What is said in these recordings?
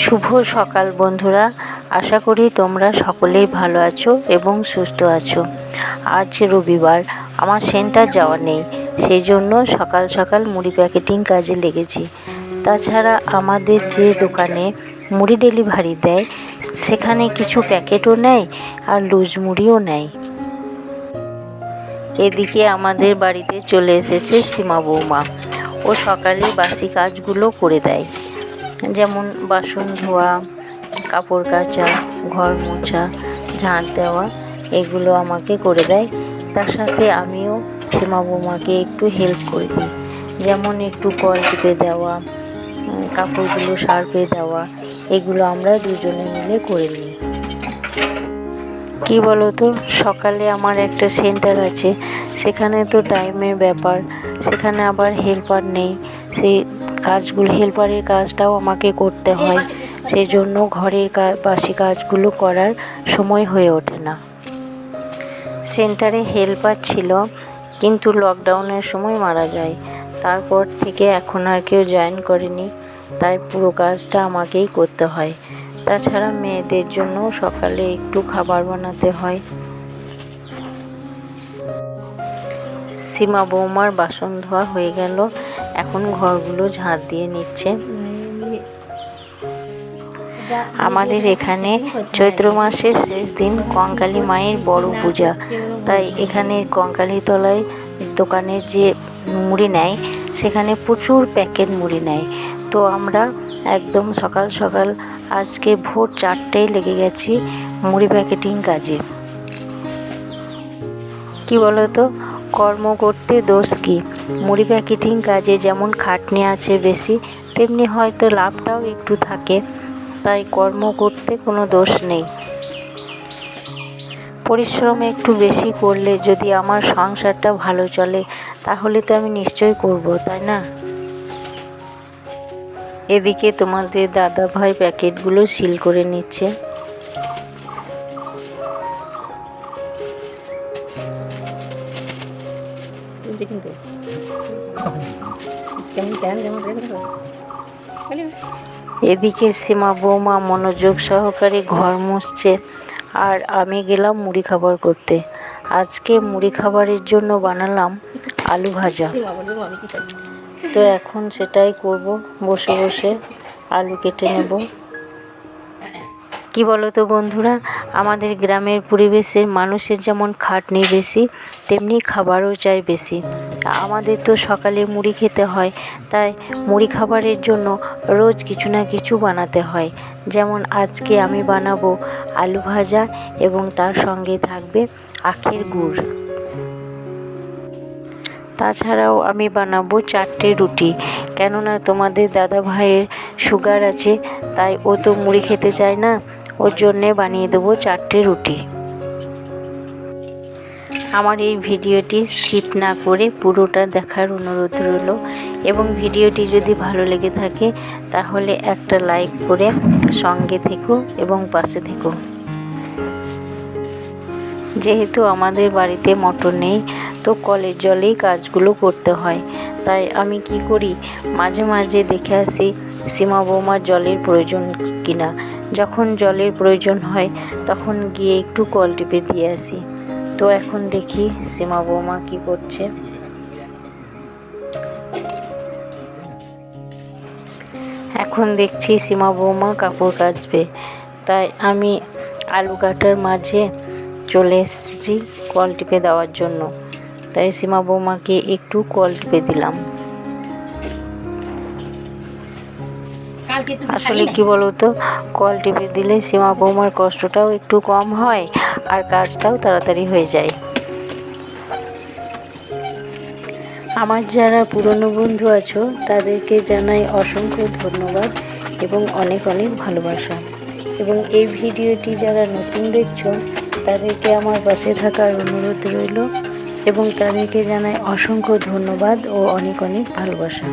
শুভ সকাল বন্ধুরা। আশা করি তোমরা সকলেই ভালো আছো এবং সুস্থ আছো। আজ রবিবার, আমার সেন্টার যাওয়া নেই সেই জন্য সকাল সকাল মুড়ি প্যাকেটিং কাজে লেগেছি। তাছাড়া আমাদের যে দোকানে মুড়ি ডেলিভারি দেয়, সেখানে কিছু প্যাকেটও নেয় আর লুজ মুড়িও নেয়। এদিকে আমাদের বাড়িতে চলে এসেছে সীমা বৌমা। ও সকালে বাসি কাজগুলো করে দেয়। যেমন বাসন ধোয়া, কাপড় কাচা, ঘর মোছা, ঝাঁট দেওয়া, এগুলো আমাকে করে দেয়। তার সাথে আমিও সীমা বৌমাকে একটু হেল্প করে দিই। যেমন একটু কল টিপে দেওয়া কাপড়গুলো সার্পে দেওয়া, এগুলো আমরা দুজনে মিলে করে নিই। কি বলো তো সকালে আমার একটা সেন্টার আছে। সেখানে তো টাইমের ব্যাপার, সেখানে আবার হেল্পার নেই। সেই কাজগুলো, হেল্পারের কাজটাও আমাকে করতে হয়। সেই জন্য ঘরের বাসি কাজগুলো করার সময় হয়ে ওঠে না। সেন্টারে হেল্পার ছিল, কিন্তু লকডাউনের সময় মারা যায়। তারপর থেকে এখন আর কেউ জয়েন করেনি, তাই পুরো কাজটা আমাকেই করতে হয়। তাছাড়া মেয়েদের জন্য সকালে একটু খাবার বানাতে হয়। সীমা বৌমার বাসন ধোয়া হয়ে গেল। এখন ঘরগুলো ঝাঁট দিয়ে নিচ্ছে। আমাদের এখানে চৈত্র মাসের শেষ দিন কঙ্কালী মায়ের বড় পূজা। তাই এখানে কঙ্কালী তলায় দোকানের যে মুড়ি নেয়, সেখানে প্রচুর প্যাকেট মুড়ি নেয়। তো আমরা একদম সকাল সকাল আজকে ভোর চারটেয় লেগে গেছি মুড়ি প্যাকেটিং কাজে। কি বলতো? কর্ম করতে দোষ কী? মুড়ি প্যাকেটিং কাজে যেমন খাটনি আছে বেশি, তেমনি হয়তো লাভটাও একটু থাকে। তাই কর্ম করতে কোনো দোষ নেই। পরিশ্রম একটু বেশি করলে যদি আমার সংসারটা ভালো চলে, তাহলে তো আমি নিশ্চয়ই করব, তাই না? এদিকে তোমাদের দাদা ভাই প্যাকেটগুলো সিল করে নিচ্ছে। তুলছে কিন্তু। কেমন কেন যেমন এদিকে সীমা বৌমা মনোযোগ সহকারে ঘর মুছছে। আর আমি গেলাম মুড়ি খাবার করতে। আজকে মুড়ি খাবারের জন্য বানালাম আলু ভাজা। তো এখন সেটাই করব। বসে বসে আলু কেটে নেব। কি বলো তো বন্ধুরা? আমাদের গ্রামের পরিবেশের মানুষের যেমন খাটনি বেশি, তেমনি খাবারও চাই বেশি। আমাদের তো সকালে মুড়ি খেতে হয়, তাই মুড়ি খাবারের জন্য রোজ কিছু না কিছু বানাতে হয়। যেমন আজকে আমি বানাবো আলু ভাজা এবং তার সঙ্গে থাকবে আখের গুড়। তাছাড়াও আমি বানাবো চারটে রুটি। কেননা তোমাদের দাদা ভাইয়ের সুগার আছে, তাই ও তো মুড়ি খেতে চায় না। ওর জন্যে বানিয়ে দেবো চারটে রুটি। আমার এই ভিডিওটি স্কিপ না করে পুরোটা দেখার অনুরোধ রইল এবং ভিডিওটি যদি ভালো লেগে থাকে, তাহলে একটা লাইক করে সঙ্গে থেকো এবং পাশে থেকো। যেহেতু আমাদের বাড়িতে মোটর নেই, তো কলের জলেই কাজগুলো করতে হয়। তাই আমি কি করি, মাঝে মাঝে দেখে আসি, সীমা বৌমার জলের প্রয়োজন কিনা। যখন জলের প্রয়োজন হয়, তখন গিয়ে একটু কল টিপে দিয়ে আসি। তো এখন দেখি সীমা বৌমা কী করছে। এখন দেখছি সীমা বৌমা কাপড় কাচবে। তাই আমি আলু কাটার মাঝে চলে এসেছি কল টিপে দেওয়ার জন্য। তাই সীমা বৌমাকে একটু কল টিপে দিলাম। আসলে কি বলতো কল টিপে দিলে সীমা বৌমার কষ্টটাও একটু কম হয় আর কাজটাও তাড়াতাড়ি হয়ে যায়। আমার যারা পুরনো বন্ধু আছো তাদেরকে জানাই অসংখ্য ধন্যবাদ এবং অনেক অনেক ভালোবাসা। এবং এই ভিডিওটি যারা নতুন দেখছ তাদেরকে আমার পাশে থাকার অনুরোধ রইল এবং তাদেরকে জানাই অসংখ্য ধন্যবাদ ও অনেক অনেক ভালোবাসা।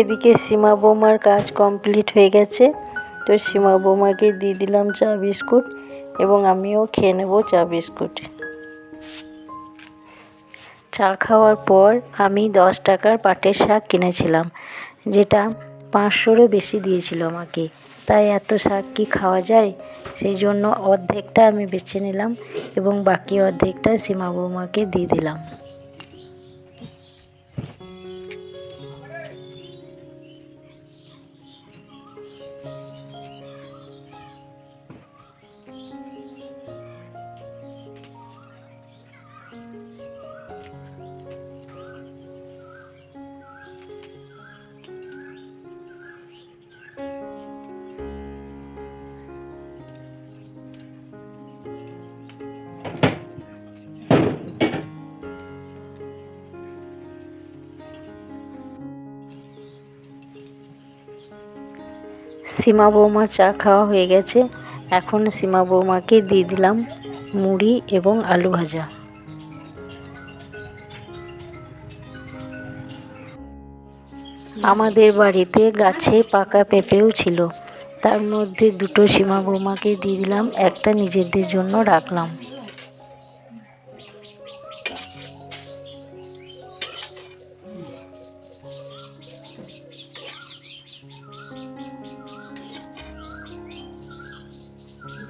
এদিকে সীমা বৌমার কাজ কমপ্লিট হয়ে গেছে। তো সীমা বৌমাকে দিয়ে দিলাম চা, বিস্কুট এবং আমিও খেয়ে নেব চা, বিস্কুট। চা খাওয়ার পর আমি দশ টাকার পাটের শাক কিনেছিলাম, যেটা পাঁচশোরও বেশি দিয়েছিল আমাকে। তাই এত শাক কি খাওয়া যায়? সেই জন্য অর্ধেকটা আমি বেছে নিলাম এবং বাকি অর্ধেকটা সীমা বৌমাকে দিয়ে দিলাম। সীমা বৌমার চা খাওয়া হয়ে গেছে। এখন সীমা বৌমাকে দিয়ে দিলাম মুড়ি এবং আলু ভাজা। আমাদের বাড়িতে গাছে পাকা পেঁপেও ছিল। তার মধ্যে দুটো সীমা বৌমাকে দিয়ে দিলাম, একটা নিজেদের জন্য রাখলাম।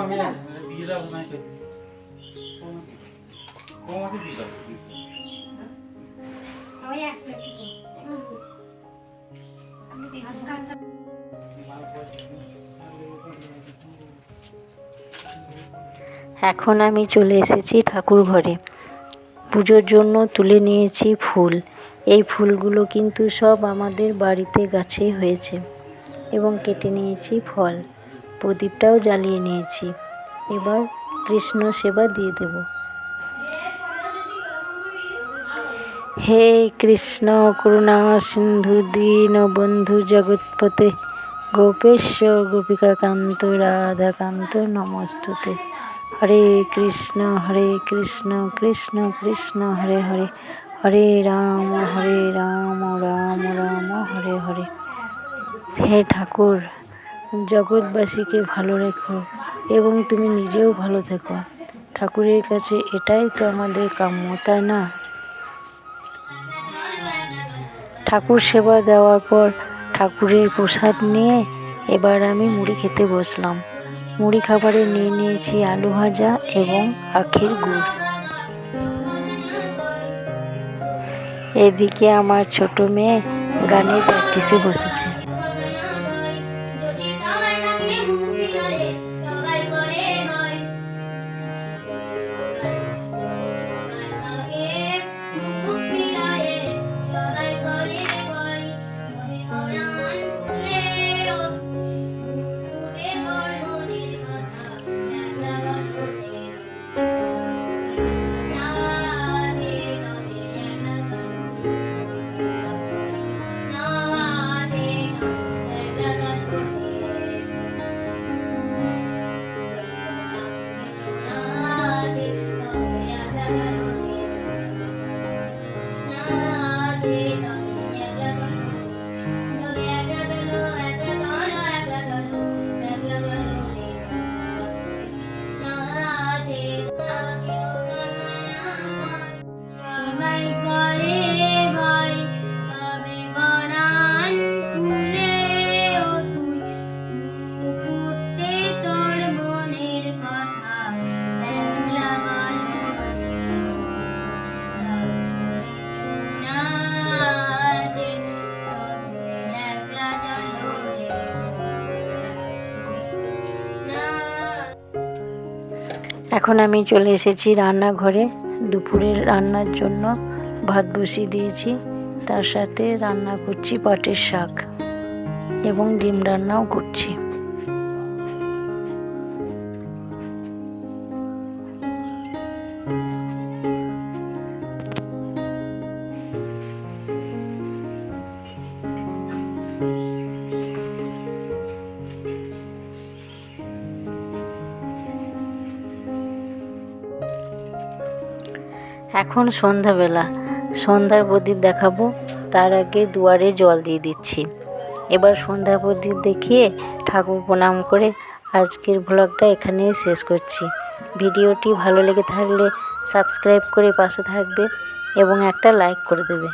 আমি দিয়ে দাও নাই তো কমাতে দিয়ে দাও। এখন আমি চলে এসেছি ঠাকুর ঘরে। পুজোর জন্য তুলে নিয়েছি ফুল। এই ফুলগুলো কিন্তু সব আমাদের বাড়িতে গাছেই হয়েছে এবং কেটে নিয়েছি ফল। প্রদীপটাও জ্বালিয়ে নিয়েছি। এবার কৃষ্ণ সেবা দিয়ে দেব। হে কৃষ্ণ, করুণা, সিন্ধু, দীন, বন্ধু জগৎপতে গোপেশ গোপিকাকান্ত, রাধাকান্ত, নমস্তুতে। হরে কৃষ্ণ হরে কৃষ্ণ কৃষ্ণ কৃষ্ণ, হরে হরে। হরে রাম হরে রাম রাম রাম, হরে হরে। হে ঠাকুর জগৎবাসীকে ভালো রেখো এবং তুমি নিজেও ভালো থেকো। ঠাকুরের কাছে এটাই তো আমাদের কাম্য, তাই না? ঠাকুর সেবা দেওয়ার পর ঠাকুরের প্রসাদ নিয়ে এবার আমি মুড়ি খেতে বসলাম। মুড়ি খাবারে নিয়ে নিয়েছি আলু ভাজা এবং আখের গুড়। এদিকে আমার ছোট মেয়ে গানের প্র্যাকটিসে বসেছে। এখন আমি চলে এসেছি রান্নাঘরে। দুপুরের রান্নার জন্য ভাত বসিয়ে দিয়েছি। তার সাথে রান্না করছি পাটের শাক এবং ডিম রান্নাও করছি। এখন সন্ধ্যাবেলা। সন্ধ্যার প্রদীপ দেখাবো, তার আগে দুয়ারে জল দিয়ে দিচ্ছি। এবার সন্ধ্যা প্রদীপ দেখিয়ে ঠাকুর প্রণাম করে আজকের ব্লগটা এখানেই শেষ করছি। ভিডিওটি ভালো লেগে থাকলে সাবস্ক্রাইব করে পাশে থাকবে এবং একটা লাইক করে দেবে।